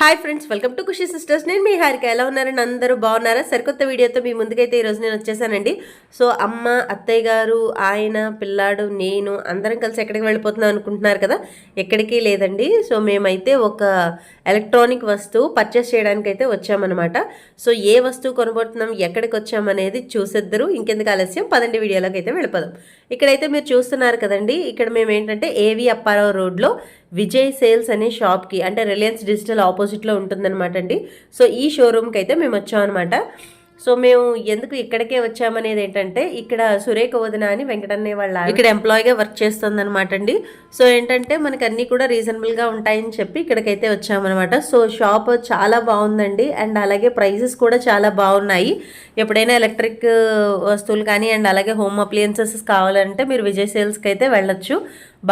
Hi friends welcome to Khushi sisters నేను మీ హారిక. ఎలా ఉన్నారని అందరూ బాగున్నారా? సరికొత్త వీడియోతో మీ ముందుకైతే ఈరోజు నేను వచ్చేసానండి. సో అమ్మ అత్తయ్య గారు ఆయన పిల్లాడు నేను అందరం కలిసి ఎక్కడికి వెళ్ళిపోతున్నాం అనుకుంటున్నారు కదా? ఎక్కడికి లేదండి. సో మేమైతే ఒక ఎలక్ట్రానిక్ వస్తువు పర్చేస్ చేయడానికి అయితే వచ్చామన్నమాట. సో ఏ వస్తువు కొనబోతున్నాం ఎక్కడికి వచ్చామనేది చూసేద్దరు. ఇంకెందుకు ఆలస్యం? పదండి వీడియోలోకి అయితే వెళ్ళిపోదాం. ఇక్కడైతే మీరు చూస్తున్నారు కదండి ఇక్కడ మేము ఏంటంటే ఏవి అప్పారావు రోడ్లో విజయ్ సేల్స్ అనే షాప్కి అంటే రిలయన్స్ డిజిటల్ ఆపోజిట్లో ఉంటుందన్నమాట అండి. సో ఈ షోరూమ్కి అయితే మేము వచ్చామన్నమాట సో మేము ఎందుకు ఇక్కడికే వచ్చామనేది ఏంటంటే ఇక్కడ సురేఖ వదిన అని వెంకటన్నయ్య వాళ్ళ ఇక్కడ ఎంప్లాయీగా వర్క్ చేస్తుంది అనమాట అండి. సో ఏంటంటే మనకి అన్నీ కూడా రీజనబుల్గా ఉంటాయని చెప్పి ఇక్కడికైతే వచ్చామన్నమాట సో షాప్ చాలా బాగుందండి. అండ్ అలాగే ప్రైజెస్ కూడా చాలా బాగున్నాయి. ఎప్పుడైనా ఎలక్ట్రిక్ వస్తువులు కానీ అండ్ అలాగే హోమ్ అప్లియన్సెస్ కావాలంటే మీరు విజయ్ సేల్స్కి అయితే వెళ్ళొచ్చు.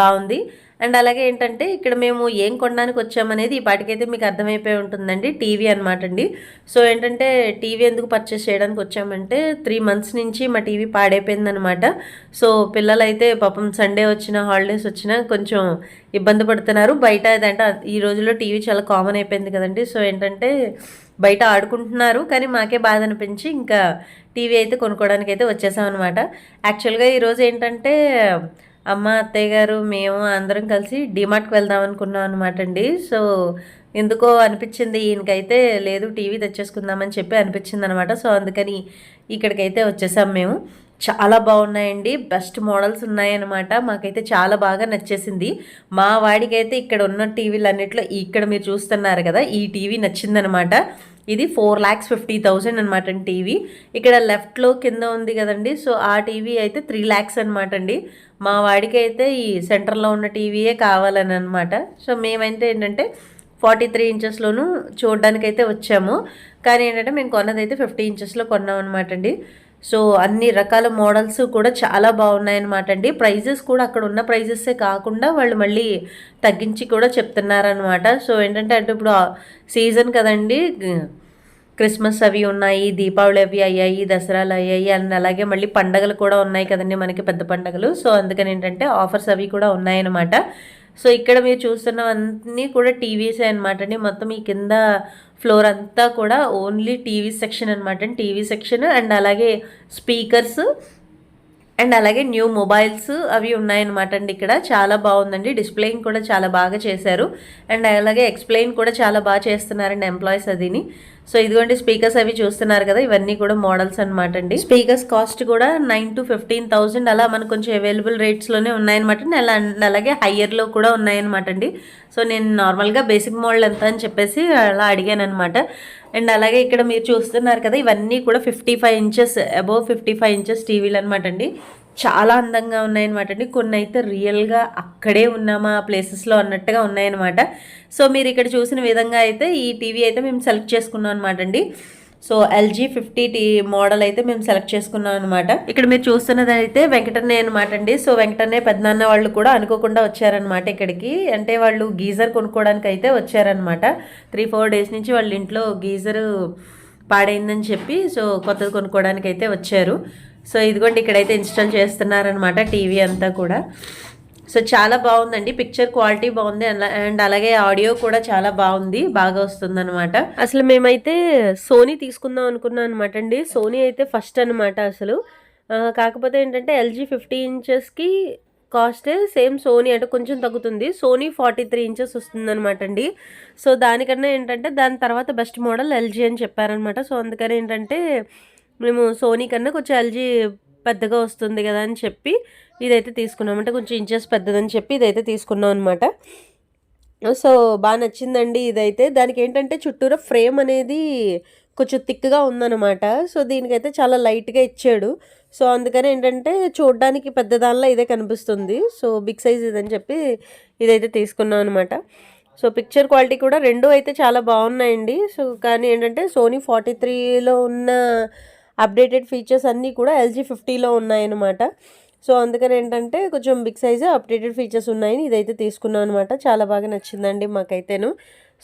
బాగుంది. అండ్ అలాగే ఏంటంటే ఇక్కడ మేము ఏం కొనడానికి వచ్చామనేది ఈ పాటికైతే మీకు అర్థమైపోయి ఉంటుందండి. టీవీ అనమాట అండి. సో ఏంటంటే టీవీ ఎందుకు పర్చేస్ చేయడానికి వచ్చామంటే త్రీ మంత్స్ నుంచి మా టీవీ పాడైపోయిందనమాట సో పిల్లలైతే పాపం సండే వచ్చిన హాలిడేస్ వచ్చినా కొంచెం ఇబ్బంది పడుతున్నారు. బయట అదంటే ఈ రోజుల్లో టీవీ చాలా కామన్ అయిపోయింది కదండి. సో ఏంటంటే బయట ఆడుకుంటున్నారు కానీ మాకే బాధ అనిపించి ఇంకా టీవీ అయితే కొనుక్కోవడానికి అయితే వచ్చేసామన్నమాట యాక్చువల్గా ఈరోజు ఏంటంటే అమ్మ అత్తయ్య గారు మేము అందరం కలిసి డిమార్ట్కి వెళ్దాం అనుకున్నాం అనమాట అండి. సో ఎందుకో అనిపించింది ఈయనకైతే లేదు టీవీ తెచ్చేసుకుందామని చెప్పి అనిపించింది అనమాట సో అందుకని ఇక్కడికైతే వచ్చేసాం మేము. చాలా బాగున్నాయండి. బెస్ట్ మోడల్స్ ఉన్నాయన్నమాట మాకైతే చాలా బాగా నచ్చేసింది. మా వాడికైతే ఇక్కడ ఉన్న టీవీలు అన్నిట్లో ఇక్కడ మీరు చూస్తున్నారు కదా ఈ టీవీ నచ్చిందనమాట ఇది ఫోర్ ల్యాక్స్ ఫిఫ్టీ థౌజండ్ అనమాట అండి టీవీ. ఇక్కడ లెఫ్ట్లో కింద ఉంది కదండి సో ఆ టీవీ అయితే త్రీ ల్యాక్స్ అనమాట అండి. మా వాడికి అయితే ఈ సెంటర్లో ఉన్న టీవీయే కావాలని అనమాట సో మేమైతే ఏంటంటే ఫార్టీ త్రీ ఇంచెస్లోను చూడడానికైతే వచ్చాము. కానీ ఏంటంటే మేము కొన్నది అయితే ఫిఫ్టీ ఇంచెస్లో కొన్నాం అనమాట అండి. సో అన్ని రకాల మోడల్స్ కూడా చాలా బాగున్నాయన్నమాట అండి. ప్రైజెస్ కూడా అక్కడ ఉన్న ప్రైజెస్సే కాకుండా వాళ్ళు మళ్ళీ తగ్గించి కూడా చెప్తున్నారనమాట సో ఏంటంటే అంటే ఇప్పుడు సీజన్ కదండి క్రిస్మస్ అవి ఉన్నాయి దీపావళి అవి అయ్యాయి దసరాలు అయ్యాయి అండ్ అలాగే మళ్ళీ పండగలు కూడా ఉన్నాయి కదండి మనకి పెద్ద పండగలు. సో అందుకని ఏంటంటే ఆఫర్స్ అవి కూడా ఉన్నాయన్నమాట. సో ఇక్కడ మీరు చూస్తున్నవన్నీ కూడా టీవీసే అనమాట అండి. మొత్తం ఈ కింద ఫ్లోర్ అంతా కూడా ఓన్లీ టీవీ సెక్షన్ అనమాట అండి. టీవీ సెక్షన్ అండ్ అలాగే స్పీకర్స్. అండ్ అలాగే న్యూ మొబైల్స్ అవి ఉన్నాయన్నమాట అండి ఇక్కడ. చాలా బాగుందండి. డిస్ప్లేయింగ్ కూడా చాలా బాగా చేశారు. అండ్ అలాగే ఎక్స్ప్లెయిన్ కూడా చాలా బాగా చేస్తున్నారండి ఎంప్లాయీస్ అదిని. సో ఇదిగోండి స్పీకర్స్ అవి చూస్తున్నారు కదా ఇవన్నీ కూడా మోడల్స్ అనమాట అండి. స్పీకర్స్ కాస్ట్ కూడా నైన్ టు ఫిఫ్టీన్ థౌసండ్ అలా మనకు కొంచెం అవైలబుల్ రేట్స్లోనే ఉన్నాయన్నమాట అలా అలాగే హయ్యర్లో కూడా ఉన్నాయన్నమాట అండి. సో నేను నార్మల్గా బేసిక్ మోడల్ ఎంత అని చెప్పేసి అలా అడిగాను అనమాట అండ్ అలాగే ఇక్కడ మీరు చూస్తున్నారు కదా ఇవన్నీ కూడా fifty five inches above fifty five inches టీవీలు అనమాట అండి. చాలా అందంగా ఉన్నాయన్నమాట అండి. కొన్ని అయితే రియల్గా అక్కడే ఉన్నామా ఆ ప్లేసెస్లో అన్నట్టుగా ఉన్నాయన్నమాట. సో మీరు ఇక్కడ చూసిన విధంగా అయితే ఈ టీవీ అయితే మేము సెలెక్ట్ చేసుకున్నాం అనమాట అండి. So LG fifty T model అయితే మేము సెలెక్ట్ చేసుకున్నాం అనమాట ఇక్కడ మీరు చూస్తున్నది అయితే వెంకటన్నయ్య అనమాట అండి. సో వెంకటన్నయ్య పెద్దనాన్న వాళ్ళు కూడా అనుకోకుండా వచ్చారనమాట ఇక్కడికి. అంటే వాళ్ళు గీజర్ కొనుక్కోవడానికి అయితే వచ్చారనమాట త్రీ ఫోర్ డేస్ నుంచి వాళ్ళ ఇంట్లో గీజర్ పాడైందని చెప్పి సో కొత్తది కొనుక్కోవడానికి అయితే వచ్చారు. సో ఇదిగోండి ఇక్కడైతే ఇన్స్టాల్ చేస్తున్నారనమాట టీవీ అంతా కూడా. సో చాలా బాగుందండి. పిక్చర్ క్వాలిటీ బాగుంది. అండ్ అలాగే ఆడియో కూడా చాలా బాగుంది. బాగా వస్తుంది అనమాట అసలు మేమైతే సోనీ తీసుకుందాం అనుకున్నాం అనమాట అండి. సోనీ అయితే ఫస్ట్ అనమాట అసలు. కాకపోతే ఏంటంటే ఎల్జీ ఫిఫ్టీ ఇంచెస్కి కాస్టే సేమ్ సోనీ అంటే కొంచెం తగ్గుతుంది. సోనీ ఫార్టీ త్రీ ఇంచెస్ వస్తుంది అనమాట అండి. సో దానికన్నా ఏంటంటే దాని తర్వాత బెస్ట్ మోడల్ ఎల్జీ అని చెప్పారనమాట సో అందుకని ఏంటంటే మేము సోనీ కన్నా కొంచెం ఎల్జీ పెద్దగా వస్తుంది కదా అని చెప్పి ఇదైతే తీసుకున్నాం అంటే కొంచెం ఇంచెస్ పెద్దదని చెప్పి ఇదైతే తీసుకున్నాం అనమాట సో బాగా నచ్చిందండి ఇదైతే. దానికి ఏంటంటే చుట్టూరా ఫ్రేమ్ అనేది కొంచెం థిక్గా ఉందన్నమాట. సో దీనికైతే చాలా లైట్గా ఇచ్చాడు. సో అందుకని ఏంటంటే చూడడానికి పెద్ద దానిలో ఇదే కనిపిస్తుంది. సో బిగ్ సైజ్ ఇదని చెప్పి ఇదైతే తీసుకున్నాం అనమాట సో పిక్చర్ క్వాలిటీ కూడా రెండు అయితే చాలా బాగున్నాయండి. సో కానీ ఏంటంటే సోనీ ఫార్టీ త్రీలో ఉన్న అప్డేటెడ్ ఫీచర్స్ అన్నీ కూడా ఎల్జీ ఫిఫ్టీలో ఉన్నాయన్నమాట. సో అందుకని ఏంటంటే కొంచెం బిగ్ సైజ్ అప్డేటెడ్ ఫీచర్స్ ఉన్నాయని ఇదైతే తీసుకున్నాం అనమాట చాలా బాగా నచ్చిందండి మాకైతేను.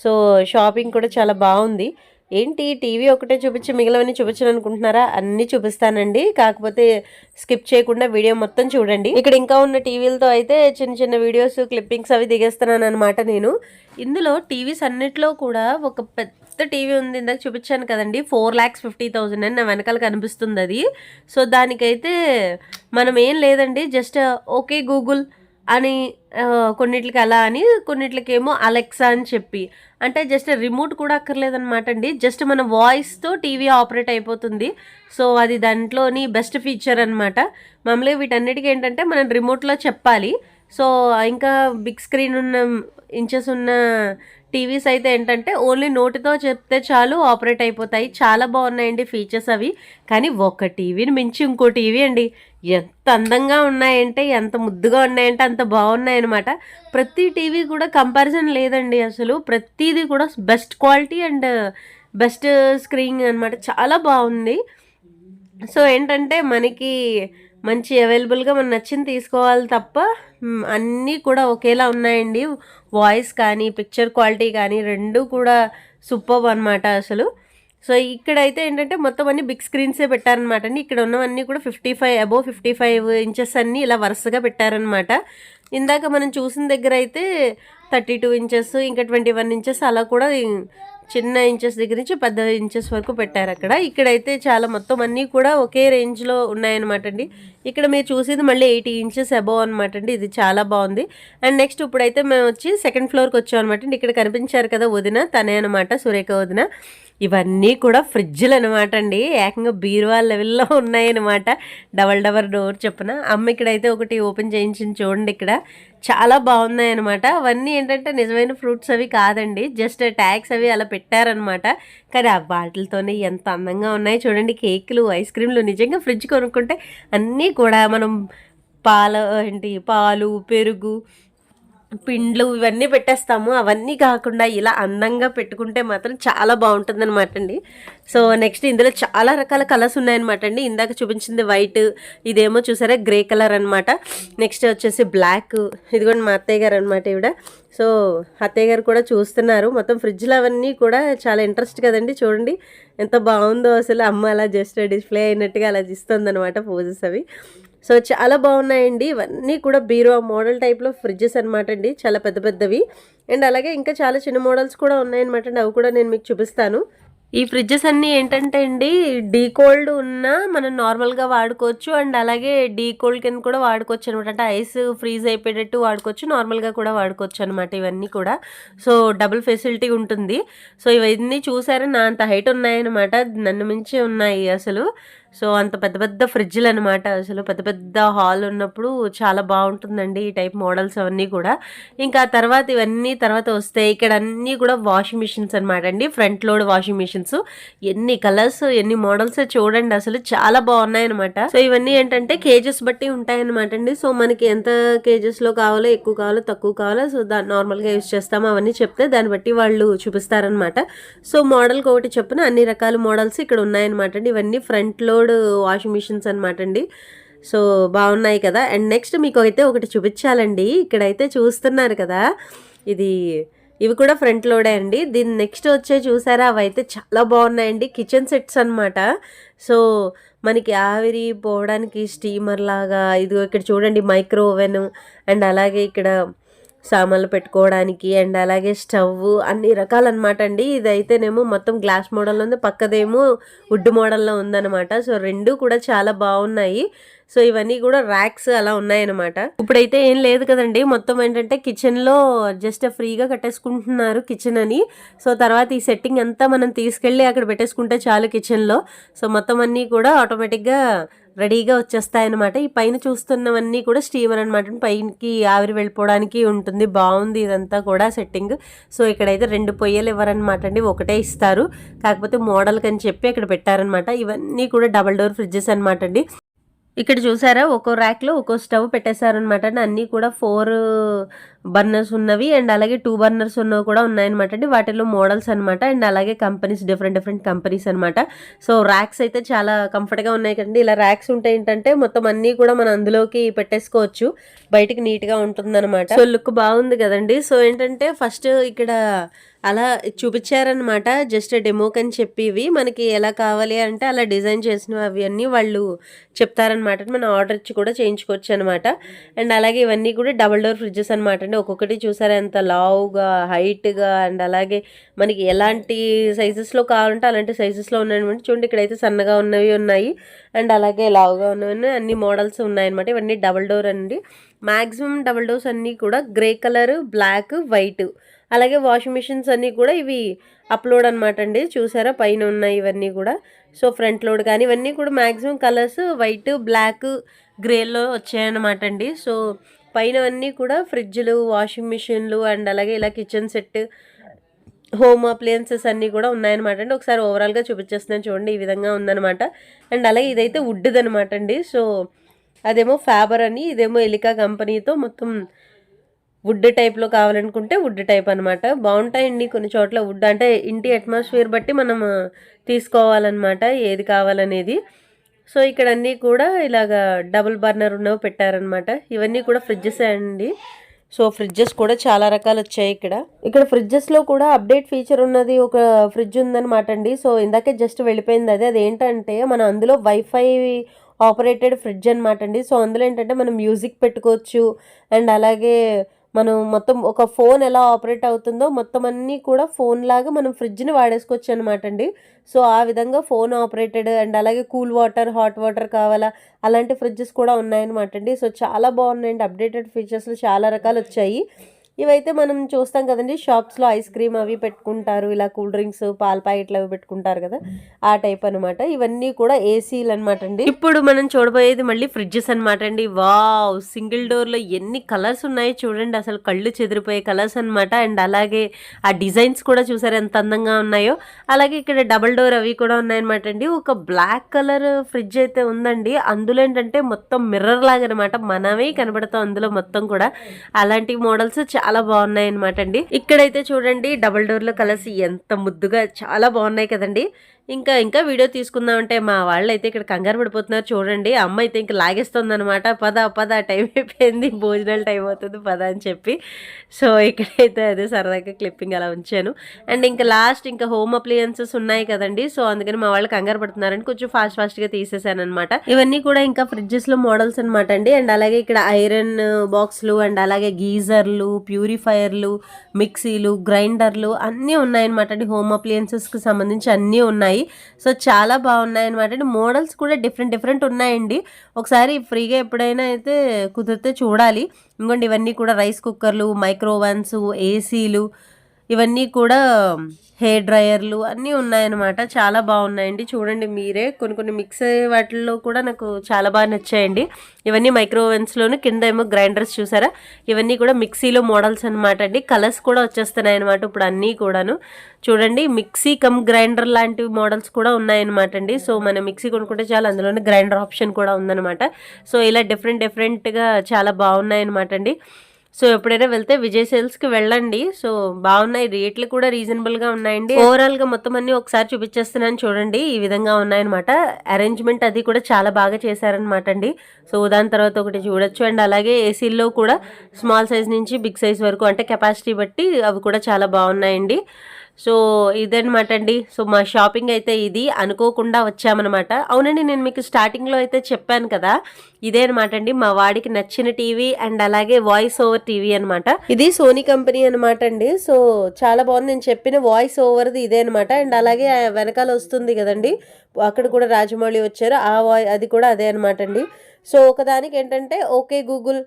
సో షాపింగ్ కూడా చాలా బాగుంది. ఏంటి టీవీ ఒకటే చూపించి మిగిలినవన్నీ చూపించను అనుకుంటున్నారా? అన్నీ చూపిస్తానండి. కాకపోతే స్కిప్ చేయకుండా వీడియో మొత్తం చూడండి. ఇక్కడ ఇంకా ఉన్న టీవీలతో అయితే చిన్న చిన్న వీడియోస్ క్లిప్పింగ్స్ అవి దిగేస్తున్నాను అనమాట నేను. ఇందులో టీవీస్ అన్నిట్లో కూడా ఒక పెద్ద టీవీ ఉంది ఇందాక చూపించాను కదండి. ఫోర్ ల్యాక్స్ ఫిఫ్టీ థౌజండ్ అని నా వెనకాల కనిపిస్తుంది అది. సో దానికైతే మనం ఏం లేదండి జస్ట్ ఓకే గూగుల్ అని కొన్నిట్లకి అలా అని కొన్నిట్లకేమో అలెక్సా అని చెప్పి. అంటే జస్ట్ రిమోట్ కూడా అక్కర్లేదనమాట అండి. జస్ట్ మన వాయిస్తో టీవీ ఆపరేట్ అయిపోతుంది. సో అది దాంట్లోని బెస్ట్ ఫీచర్ అనమాట మామూలుగా వీటన్నిటికీ ఏంటంటే మనం రిమోట్లో చెప్పాలి. సో ఇంకా బిగ్ స్క్రీన్ ఉన్న ఇంచెస్ ఉన్న టీవీస్ అయితే ఏంటంటే ఓన్లీ నోటితో చెప్తే చాలు ఆపరేట్ అయిపోతాయి. చాలా బాగున్నాయండి ఫీచర్స్ అవి. కానీ ఒక టీవీని మించి ఇంకో టీవీ అండి. ఎంత అందంగా ఉన్నాయంటే ఎంత ముద్దుగా ఉన్నాయంటే అంత బాగున్నాయన్నమాట. ప్రతి టీవీ కూడా కంపారిజన్ లేదండి అసలు. ప్రతిదీ కూడా best quality and best screen అన్నమాట. చాలా బాగుంది. సో ఏంటంటే మనకి మంచి అవైలబుల్గా మనం నచ్చింది తీసుకోవాలి తప్ప అన్నీ కూడా ఒకేలా ఉన్నాయండి. వాయిస్ కానీ పిక్చర్ క్వాలిటీ కానీ రెండు కూడా సూపర్ అనమాట అసలు. సో ఇక్కడైతే ఏంటంటే మొత్తం అన్ని బిగ్ స్క్రీన్సే పెట్టారనమాట అండి ఇక్కడ ఉన్నవన్నీ కూడా fifty five above fifty five inches అన్నీ ఇలా వరుసగా పెట్టారనమాట ఇందాక మనం చూసిన దగ్గర అయితే థర్టీ టూ ఇంచెస్ ఇంకా ట్వంటీ వన్ ఇంచెస్ అలా కూడా చిన్న ఇంచెస్ దగ్గర నుంచి పెద్ద ఇంచెస్ వరకు పెట్టారు అక్కడ ఇక్కడైతే చాలా మొత్తం అన్నీ కూడా ఒకే రేంజ్లో ఉన్నాయన్నమాట అండి ఇక్కడ మీరు చూసేది మళ్ళీ ఎయిటీ ఇంచెస్ అబోవ్ అనమాట అండి. ఇది చాలా బాగుంది. అండ్ నెక్స్ట్ ఇప్పుడైతే మేము వచ్చి సెకండ్ ఫ్లోర్కి వచ్చాం అనమాట అండి. ఇక్కడ కనిపించారు కదా వదిన తనే అనమాట సురేఖ వదిన. ఇవన్నీ కూడా ఫ్రిడ్జ్లు అనమాట అండి. ఏకంగా బీరువా లెవెల్లో ఉన్నాయన్నమాట డబల్ డబల్ డోర్ చొప్పున. అమ్మ ఇక్కడైతే ఒకటి ఓపెన్ చేయించింది చూడండి ఇక్కడ. చాలా బాగున్నాయి అనమాట అవన్నీ ఏంటంటే నిజమైన ఫ్రూట్స్ అవి కాదండి. జస్ట్ ట్యాగ్స్ అవి అలా పెట్టారనమాట కానీ ఆ వాటితోనే ఎంత అందంగా ఉన్నాయి. చూడండి కేకులు ఐస్ క్రీమ్లు నిజంగా ఫ్రిడ్జ్ కొనుక్కుంటే అన్నీ కూడా మనం పాల ఏంటి పాలు పెరుగు పిండ్లు ఇవన్నీ పెట్టేస్తాము. అవన్నీ కాకుండా ఇలా అందంగా పెట్టుకుంటే మాత్రం చాలా బాగుంటుంది అనమాట అండి. సో నెక్స్ట్ ఇందులో చాలా రకాల కలర్స్ ఉన్నాయన్నమాట అండి. ఇందాక చూపించింది వైట్ ఇదేమో చూసారా? గ్రే కలర్ అనమాట నెక్స్ట్ వచ్చేసి బ్లాక్ ఇదిగోండి మా అత్తయ్య గారు అనమాట ఇవిడ సో అత్తయ్య గారు కూడా చూస్తున్నారు. మొత్తం ఫ్రిడ్జ్లు అవన్నీ కూడా చాలా ఇంట్రెస్ట్ కదండి చూడండి. ఎంత బాగుందో అసలు అమ్మ అలా జస్ట్ డిస్ప్లే అయినట్టుగా అలా ఇస్తుంది అనమాట పోజెస్ అవి. సో చాలా బాగున్నాయండి. ఇవన్నీ కూడా బీరో మోడల్ టైప్లో ఫ్రిడ్జెస్ అనమాట అండి. చాలా పెద్ద పెద్దవి. అండ్ అలాగే ఇంకా చాలా చిన్న మోడల్స్ కూడా ఉన్నాయన్నమాట అండి. అవి కూడా నేను మీకు చూపిస్తాను. ఈ ఫ్రిడ్జెస్ అన్నీ ఏంటంటే అండి డీ కోల్డ్ ఉన్న మనం నార్మల్గా వాడుకోవచ్చు. అండ్ అలాగే డీ కోల్డ్ కింద కూడా వాడుకోవచ్చు అనమాట అంటే ఐస్ ఫ్రీజ్ అయిపోయేటట్టు వాడుకోవచ్చు. నార్మల్గా కూడా వాడుకోవచ్చు అనమాట ఇవన్నీ కూడా. సో డబుల్ ఫెసిలిటీ ఉంటుంది. సో ఇవన్నీ చూసారా? నా అంత హైట్ ఉన్నాయన్నమాట. నన్ను మించి ఉన్నాయి అసలు. సో అంత పెద్ద పెద్ద ఫ్రిడ్జ్లు అనమాట అసలు పెద్ద పెద్ద హాల్ ఉన్నప్పుడు చాలా బాగుంటుందండి ఈ టైప్ మోడల్స్ అవన్నీ కూడా. ఇంకా తర్వాత ఇవన్నీ తర్వాత వస్తాయి ఇక్కడ అన్నీ కూడా వాషింగ్ మిషన్స్ అనమాట అండి. Front load washing machines. ఎన్ని కలర్స్ ఎన్ని మోడల్స్ చూడండి అసలు చాలా బాగున్నాయి అనమాట సో ఇవన్నీ ఏంటంటే కేజెస్ బట్టి ఉంటాయి అనమాట అండి. సో మనకి ఎంత కేజెస్లో కావాలో ఎక్కువ కావాలో తక్కువ కావాలో సో దాన్ని నార్మల్గా యూజ్ యూస్ చేస్తాము అవన్నీ చెప్తే దాన్ని బట్టి వాళ్ళు చూపిస్తారనమాట సో మోడల్కి ఒకటి చెప్పున అన్ని రకాల మోడల్స్ ఇక్కడ ఉన్నాయన్నమాట అండి. ఇవన్నీ ఫ్రంట్ లోడ్ వాషింగ్ మిషన్స్ అనమాట అండి. సో బాగున్నాయి కదా. అండ్ నెక్స్ట్ మీకు అయితే ఒకటి చూపించాలండి. ఇక్కడైతే చూస్తున్నారు కదా. ఇది ఇవి కూడా ఫ్రంట్ లోడే అండి. దీని నెక్స్ట్ వచ్చే చూసారా? అవి అయితే చాలా బాగున్నాయండి. కిచెన్ సెట్స్ అన్నమాట. సో మనకి ఆవిరి పోవడానికి స్టీమర్ లాగా ఇది ఇక్కడ చూడండి మైక్రో ఓవెన్ అండ్ అలాగే ఇక్కడ సామాన్లు పెట్టుకోవడానికి అండ్ అలాగే స్టవ్ అన్ని రకాలన్నమాట అండి. ఇదైతేనేమో మొత్తం గ్లాస్ మోడల్లో ఉంది పక్కదేమో వుడ్ మోడల్లో ఉందన్నమాట. సో రెండు కూడా చాలా బాగున్నాయి సో ఇవన్నీ కూడా ర్యాక్స్ అలా ఉన్నాయన్నమాట. ఇప్పుడైతే ఏం లేదు కదండి మొత్తం ఏంటంటే కిచెన్లో జస్ట్ ఫ్రీగా కట్టేసుకుంటున్నారు కిచెన్ అని. సో తర్వాత ఈ సెట్టింగ్ అంతా మనం తీసుకెళ్ళి అక్కడ పెట్టేసుకుంటే చాలు కిచెన్లో. సో మొత్తం అన్నీ కూడా ఆటోమేటిక్గా రెడీగా వచ్చేస్తాయి అనమాట ఈ పైన చూస్తున్నవన్నీ కూడా స్టీమర్ అనమాట పైకి ఆవిరి వెళ్ళిపోవడానికి ఉంటుంది. బాగుంది ఇదంతా కూడా సెట్టింగ్. సో ఇక్కడైతే రెండు పొయ్యలు ఇవ్వరనమాట అండి. ఒకటే ఇస్తారు. కాకపోతే మోడల్ అని చెప్పి ఇక్కడ పెట్టారనమాట ఇవన్నీ కూడా డబల్ డోర్ ఫ్రిడ్జెస్ అనమాట అండి. ఇక్కడ చూసారా? ఒక్కో ర్యాక్లో ఒక్కో స్టవ్ పెట్టేశారనమాట అండి. అన్నీ కూడా ఫోర్ బర్నర్స్ ఉన్నవి అండ్ అలాగే టూ బర్నర్స్ ఉన్నవి కూడా ఉన్నాయన్నమాట అండి. వాటిలో మోడల్స్ అనమాట అండ్ అలాగే కంపెనీస్ డిఫరెంట్ డిఫరెంట్ కంపెనీస్ అనమాట సో ర్యాక్స్ అయితే చాలా కంఫర్ట్గా ఉన్నాయి కదండి. ఇలా ర్యాక్స్ ఉంటే ఏంటంటే మొత్తం అన్నీ కూడా మనం అందులోకి పెట్టేసుకోవచ్చు. బయటికి నీట్గా ఉంటుందన్నమాట. సో లుక్ బాగుంది కదండి. సో ఏంటంటే ఫస్ట్ ఇక్కడ అలా చూపించారనమాట జస్ట్ డెమోక్ అని చెప్పి ఇవి మనకి ఎలా కావాలి అంటే అలా డిజైన్ చేసినవి అవి వాళ్ళు చెప్తారనమాట మనం ఆర్డర్ ఇచ్చి కూడా చేయించుకోవచ్చు అనమాట అండ్ అలాగే ఇవన్నీ కూడా డబల్ డోర్ ఫ్రిడ్జెస్ అనమాట చూడండి ఒక్కొక్కటి చూసారా ఎంత లావుగా హైట్గా అండ్ అలాగే మనకి ఎలాంటి సైజెస్లో కావాలంటే అలాంటి సైజెస్లో ఉన్నాయన్నమాట చూడండి ఇక్కడైతే సన్నగా ఉన్నవి ఉన్నాయి అండ్ అలాగే లావుగా ఉన్నవి అన్ని మోడల్స్ ఉన్నాయన్నమాట. ఇవన్నీ డబల్ డోర్ అండి. మ్యాక్సిమం డబల్ డోర్స్ అన్నీ కూడా గ్రే కలర్ బ్లాక్ వైట్. అలాగే వాషింగ్ మిషన్స్ అన్నీ కూడా ఇవి అప్లోడ్ అనమాట అండి. చూసారా పైన ఉన్నాయి ఇవన్నీ కూడా. సో ఫ్రంట్ లోడ్ కానీ ఇవన్నీ కూడా మ్యాక్సిమం కలర్స్ వైట్ బ్లాక్ గ్రేలో వచ్చాయన్నమాట అండి. సో పైన అన్నీ కూడా ఫ్రిడ్జ్లు వాషింగ్ మిషన్లు అండ్ అలాగే ఇలా కిచెన్ సెట్ హోమ్ అప్లయన్సెస్ అన్నీ కూడా ఉన్నాయన్నమాట అండి. ఒకసారి ఓవరాల్గా చూపించేస్తున్నాను చూడండి ఈ విధంగా ఉందన్నమాట. అండ్ అలాగే ఇదైతే వుడ్ది అనమాట అండి. సో అదేమో ఫ్యాబర్ అని ఇదేమో ఎలికా కంపెనీతో మొత్తం వుడ్ టైప్లో కావాలనుకుంటే వుడ్ టైప్ అనమాట బాగుంటాయండి కొన్ని చోట్ల వుడ్. అంటే ఇంటి అట్మాస్ఫియర్ బట్టి మనం తీసుకోవాలన్నమాట ఏది కావాలనేది. సో ఇక్కడ అన్నీ కూడా ఇలాగా డబుల్ బర్నర్ ఉన్నవి పెట్టారనమాట ఇవన్నీ కూడా ఫ్రిడ్జెస్ అండి. సో ఫ్రిడ్జెస్ కూడా చాలా రకాలు వచ్చాయి ఇక్కడ. ఇక్కడ ఫ్రిడ్జెస్లో కూడా అప్డేట్ ఫీచర్ ఉన్నది. ఒక ఫ్రిడ్జ్ ఉందనమాట అండి. సో ఇందాకే జస్ట్ వెళ్ళిపోయింది అది. అది ఏంటంటే మనం అందులో వైఫై ఆపరేటెడ్ ఫ్రిడ్జ్ అనమాట అండి. సో అందులో ఏంటంటే మనం మ్యూజిక్ పెట్టుకోవచ్చు. అండ్ అలాగే మనం మొత్తం ఒక ఫోన్ ఎలా ఆపరేట్ అవుతుందో మొత్తం అన్నీ కూడా ఫోన్ లాగా మనం ఫ్రిడ్జ్ని వాడేసుకోవచ్చు అనమాట అండి. సో ఆ విధంగా ఫోన్ ఆపరేటెడ్ అండ్ అలాగే కూల్ వాటర్ హాట్ వాటర్ కావాలా అలాంటి ఫ్రిడ్జెస్ కూడా ఉన్నాయన్నమాట అండి. సో చాలా బాగున్నాయండి. అప్డేటెడ్ ఫీచర్స్లో చాలా రకాలు వచ్చాయి ఇవైతే మనం చూస్తాం కదండి షాప్స్లో ఐస్ క్రీమ్ అవి పెట్టుకుంటారు ఇలా కూల్ డ్రింక్స్ పాల ప్యాకెట్లు అవి పెట్టుకుంటారు కదా ఆ టైప్ అనమాట ఇవన్నీ కూడా ఏసీలు అనమాట అండి. ఇప్పుడు మనం చూడబోయేది మళ్ళీ ఫ్రిడ్జెస్ అనమాట అండి. వావ్! సింగిల్ డోర్లో ఎన్ని కలర్స్ ఉన్నాయో చూడండి అసలు కళ్ళు చెదిరిపోయే కలర్స్ అనమాట అండ్ అలాగే ఆ డిజైన్స్ కూడా చూసారు ఎంత అందంగా ఉన్నాయో. అలాగే ఇక్కడ డబల్ డోర్ అవి కూడా ఉన్నాయన్నమాట అండి. ఒక బ్లాక్ కలర్ ఫ్రిడ్జ్ అయితే ఉందండి. అందులో ఏంటంటే మొత్తం మిర్రర్ లాగా అనమాట మనమే కనబడతాం అందులో మొత్తం కూడా. అలాంటి మోడల్స్ చాలా బాగున్నాయి అనమాట అండి ఇక్కడైతే చూడండి డబుల్ డోర్లో కలర్స్ ఎంత ముద్దుగా చాలా బాగున్నాయి కదండి. ఇంకా ఇంకా వీడియో తీసుకుందామంటే మా వాళ్ళు అయితే ఇక్కడ కంగారు పడిపోతున్నారు. చూడండి అమ్మ అయితే ఇంకా లాగేస్తుంది అనమాట పద పద టైం అయిపోయింది. భోజనాల టైం అవుతుంది పద అని చెప్పి. సో ఇక్కడైతే అదే సరదాగా క్లిప్పింగ్ అలా ఉంచాను. అండ్ ఇంకా లాస్ట్ ఇంకా హోమ్ అప్లియన్సెస్ ఉన్నాయి కదండి. సో అందుకని మా వాళ్ళు కంగారు పడుతున్నారని కొంచెం ఫాస్ట్ ఫాస్ట్గా తీసేసాను అనమాట ఇవన్నీ కూడా ఇంకా ఫ్రిడ్జెస్లో మోడల్స్ అనమాట అండి. అండ్ అలాగే ఇక్కడ ఐరన్ బాక్స్లు అండ్ అలాగే గీజర్లు ప్యూరిఫైయర్లు మిక్సీలు గ్రైండర్లు అన్నీ ఉన్నాయన్నమాట అండి. హోమ్ అప్లియన్సెస్కి సంబంధించి అన్నీ ఉన్నాయి. సో చాలా బాగున్నాయి అనమాట అండి మోడల్స్ కూడా డిఫరెంట్ డిఫరెంట్ ఉన్నాయండి. ఒకసారి ఫ్రీగా ఎప్పుడైనా అయితే కుదిరితే చూడాలి. ఇంకోండి ఇవన్నీ కూడా రైస్ కుక్కర్లు మైక్రోవన్స్ ఏసీలు ఇవన్నీ కూడా హెయిర్ డ్రయర్లు అన్నీ ఉన్నాయన్నమాట. చాలా బాగున్నాయండి. చూడండి మీరే. కొన్ని కొన్ని మిక్స్ అయ్యే వాటిల్లో కూడా నాకు చాలా బాగా నచ్చాయండి. ఇవన్నీ మైక్రోవెన్స్లోను కింద ఏమో గ్రైండర్స్ చూసారా? ఇవన్నీ కూడా మిక్సీలో మోడల్స్ అనమాట అండి. కలర్స్ కూడా వచ్చేస్తున్నాయి అనమాట ఇప్పుడు అన్నీ కూడాను. చూడండి మిక్సీ కమ్ గ్రైండర్ లాంటి మోడల్స్ కూడా ఉన్నాయన్నమాట అండి. సో మనం మిక్సీ కొనుక్కుంటే చాలా అందులోనే గ్రైండర్ ఆప్షన్ కూడా ఉందన్నమాట. సో ఇలా డిఫరెంట్ డిఫరెంట్గా చాలా బాగున్నాయి అనమాట అండి. సో ఎప్పుడైనా వెళ్తే విజయ్ సేల్స్కి వెళ్ళండి. సో బాగున్నాయి. రేట్లు కూడా రీజనబుల్గా ఉన్నాయండి. ఓవరాల్గా మొత్తం అన్ని ఒకసారి చూపించేస్తున్నాను చూడండి. ఈ విధంగా ఉన్నాయన్నమాట. అరేంజ్మెంట్ అది కూడా చాలా బాగా చేశారనమాట అండి. సో దాని తర్వాత ఒకటి చూడొచ్చు. అండ్ అలాగే ఏసీల్లో కూడా స్మాల్ సైజ్ నుంచి బిగ్ సైజ్ వరకు అంటే కెపాసిటీ బట్టి అవి కూడా చాలా బాగున్నాయండి. సో ఇదనమాట అండి. సో మా షాపింగ్ అయితే ఇది. అనుకోకుండా వచ్చామన్నమాట. అవునండి నేను మీకు స్టార్టింగ్లో అయితే చెప్పాను కదా. ఇదే అనమాట అండి. మా వాడికి నచ్చిన టీవీ అండ్ అలాగే వాయిస్ ఓవర్ టీవీ అనమాట ఇది సోనీ కంపెనీ అనమాట అండి. సో చాలా బాగుంది. నేను చెప్పిన వాయిస్ ఓవర్ది ఇదే అనమాట అండ్ అలాగే వెనకాల వస్తుంది కదండి. అక్కడ కూడా రాజమౌళి వచ్చారు. ఆ వాయి అది కూడా అదే అనమాట అండి. సో ఒకదానికి ఏంటంటే ఓకే గూగుల్.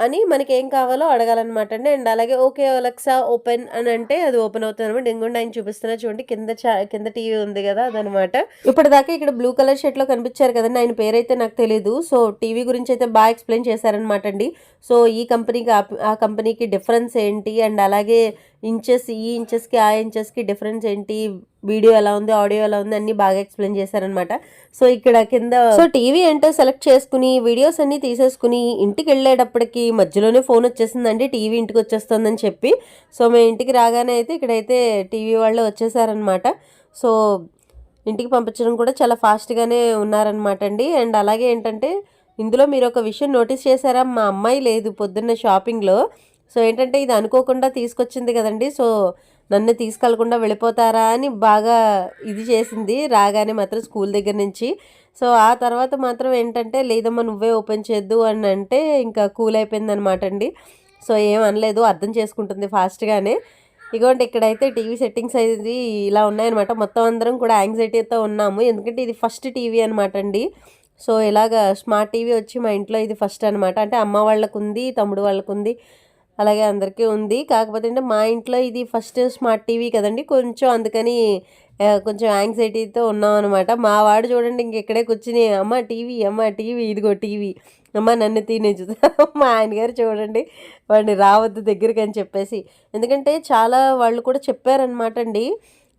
అని మనకి ఏం కావాలో అడగాలన్నమాట అండి. అండ్ అలాగే ఓకే అలెక్సా ఓపెన్ అని అంటే అది ఓపెన్ అవుతుంది అనమాట ఇంకొండి ఆయన చూపిస్తున్నా చూడండి. కింద చా- కింద టీవీ ఉంది కదా అదనమాట ఇప్పటిదాకా ఇక్కడ బ్లూ కలర్ షర్ట్లో కనిపించారు కదండి. ఆయన పేరైతే నాకు తెలియదు సో టీవీ గురించి అయితే బాగా ఎక్స్ప్లెయిన్ చేశారనమాట అండి. సో ఈ కంపెనీకి ఆ- ఆ కంపెనీకి డిఫరెన్స్ ఏంటి? అండ్ అలాగే ఇంచెస్ ఈ ఇంచెస్కి ఆ ఇంచెస్కి డిఫరెన్స్ ఏంటి? వీడియో ఎలా ఉంది ఆడియో ఎలా ఉంది అన్ని బాగా ఎక్స్ప్లెయిన్ చేశారనమాట సో ఇక్కడ కింద సో టీవీ ఏంటో సెలెక్ట్ చేసుకుని వీడియోస్ అన్ని తీసేసుకుని ఇంటికి వెళ్ళేటప్పటికి మధ్యలోనే ఫోన్ వచ్చేసిందండి టీవీ ఇంటికి వచ్చేస్తుందని చెప్పి. సో మేము ఇంటికి రాగానే అయితే ఇక్కడైతే టీవీ వాళ్ళు వచ్చేసారనమాట సో ఇంటికి పంపించడం కూడా చాలా ఫాస్ట్గానే ఉన్నారనమాట అండి. అండ్ అలాగే ఏంటంటే ఇందులో మీరు ఒక విషయం నోటీస్ చేశారా? మా అమ్మాయి లేదు పొద్దున్న షాపింగ్లో సో ఏంటంటే ఇది అనుకోకుండా తీసుకొచ్చింది కదండి. సో నన్ను తీసుకెళ్ళకుండా వెళ్ళిపోతారా అని బాగా ఇది చేసింది. రాగానే మాత్రం స్కూల్ దగ్గర నుంచి. సో ఆ తర్వాత మాత్రం ఏంటంటే లేదమ్మా నువ్వే ఓపెన్ చేద్దు అని అంటే ఇంకా కూల్ అయిపోయింది అనమాట అండి. సో ఏం అనలేదు అర్థం చేసుకుంటుంది ఫాస్ట్గానే. ఇగోండి ఇక్కడైతే టీవీ సెట్టింగ్స్ అనేది ఇలా ఉన్నాయన్నమాట. మొత్తం అందరం కూడా యాంగ్జైటీతో ఉన్నాము. ఎందుకంటే ఇది ఫస్ట్ టీవీ అనమాట అండి. సో ఇలాగ స్మార్ట్ టీవీ వచ్చి మా ఇంట్లో ఇది ఫస్ట్ అనమాట అంటే అమ్మ వాళ్ళకు ఉంది తమ్ముడు వాళ్ళకు ఉంది అలాగే అందరికీ ఉంది. కాకపోతే అంటే మా ఇంట్లో ఇది ఫస్ట్ స్మార్ట్ టీవీ కదండి. కొంచెం అందుకని కొంచెం యాంగ్జైటీతో ఉన్నాం అనమాట మా వాడు చూడండి ఇంకెక్కడే కూర్చుని అమ్మ టీవీ అమ్మ టీవీ ఇదిగో టీవీ అమ్మ నన్ను తినే మా ఆయన గారు చూడండి వాడిని రావద్దు దగ్గరికి అని చెప్పేసి. ఎందుకంటే చాలా వాళ్ళు కూడా చెప్పారనమాట అండి.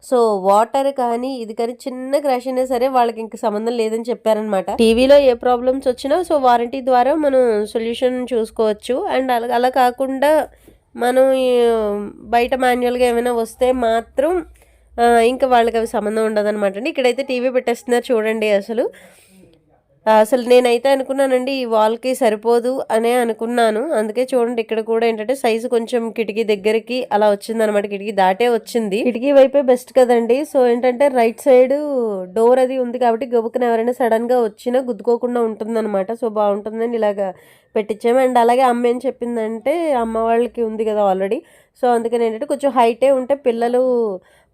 సో వాటర్ కానీ ఇది కానీ చిన్న క్రాష్ అయినా సరే వాళ్ళకి ఇంక సంబంధం లేదని చెప్పారనమాట టీవీలో ఏ ప్రాబ్లమ్స్ వచ్చినా సో వారంటీ ద్వారా మనం సొల్యూషన్ చూసుకోవచ్చు. అండ్ అలా అలా కాకుండా మనం బయట మాన్యువల్గా ఏమైనా వస్తే మాత్రం ఇంకా వాళ్ళకి అవి సంబంధం ఉండదన్నమాట అండి. ఇక్కడైతే టీవీ పెట్టేస్తున్నారు చూడండి అసలు. అసలు నేనైతే అనుకున్నానండి ఈ వాల్కి సరిపోదు అనే అనుకున్నాను. అందుకే చూడండి ఇక్కడ కూడా ఏంటంటే సైజు కొంచెం కిటికీ దగ్గరికి అలా వచ్చింది అనమాట కిటికీ దాటే వచ్చింది. కిటికీ వైపే బెస్ట్ కదండి. సో ఏంటంటే రైట్ సైడ్ డోర్ అది ఉంది కాబట్టి గబుక్కున ఎవరైనా సడన్గా వచ్చినా గుద్దుకోకుండా ఉంటుందన్నమాట. సో బాగుంటుందని ఇలాగా పెట్టించాము. అండ్ అలాగే అమ్మ ఏం చెప్పిందంటే అమ్మ వాళ్ళకి ఉంది కదా ఆల్రెడీ. సో అందుకని ఏంటంటే కొంచెం హైటే ఉంటే పిల్లలు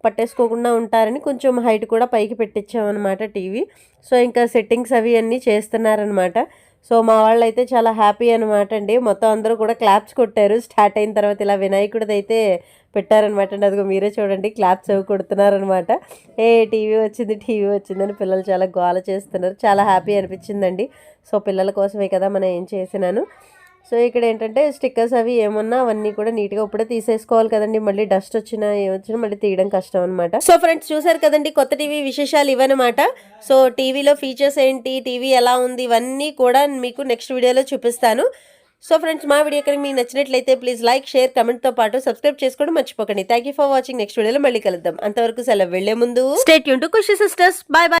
పట్టేసుకోకుండా ఉంటారని కొంచెం హైట్ కూడా పైకి పెట్టించామన్నమాట టీవీ. సో ఇంకా సెట్టింగ్స్ అవి అన్నీ చేస్తున్నారనమాట సో మా వాళ్ళు అయితే చాలా హ్యాపీ అనమాట అండి. మొత్తం అందరూ కూడా క్లాప్స్ కొట్టారు. స్టార్ట్ అయిన తర్వాత ఇలా వినాయకుడిది అయితే పెట్టారనమాట అండి. అదిగో మీరే చూడండి క్లాప్స్ అవి కొడుతున్నారనమాట ఏ టీవీ వచ్చింది టీవీ వచ్చిందని పిల్లలు చాలా గోల చేస్తున్నారు. చాలా హ్యాపీ అనిపించిందండి. సో పిల్లల కోసమే కదా మనం ఏం చేసినాను. సో ఇక్కడ ఏంటంటే స్టిక్కర్స్ అవి ఏమన్నా అవన్నీ కూడా నీట్గా ఇప్పుడే తీసేసుకోవాలి కదండి. మళ్ళీ డస్ట్ వచ్చినా ఏమొచ్చినా మళ్ళీ తీయడం కష్టం అనమాట సో ఫ్రెండ్స్ చూసారు కదండి కొత్త టీవీ విశేషాలు ఇవన్నమాట సో టీవీలో ఫీచర్స్ ఏంటి టీవీ ఎలా ఉంది ఇవన్నీ కూడా మీకు నెక్స్ట్ వీడియోలో చూపిస్తాను. సో ఫ్రెండ్స్ మా వీడియో కనుక మీకు నచ్చినట్లయితే ప్లీజ్ లైక్ షేర్ కమెంట్తో పాటు సబ్స్క్రైబ్ చేసుకోవడం మర్చిపోకండి. Thank you for watching. Next వీడియోలో మళ్ళీ కలుద్దాం. అంతవరకు సెలవు వెళ్ళే ముందు stay Yoon to Khushi sisters bye bye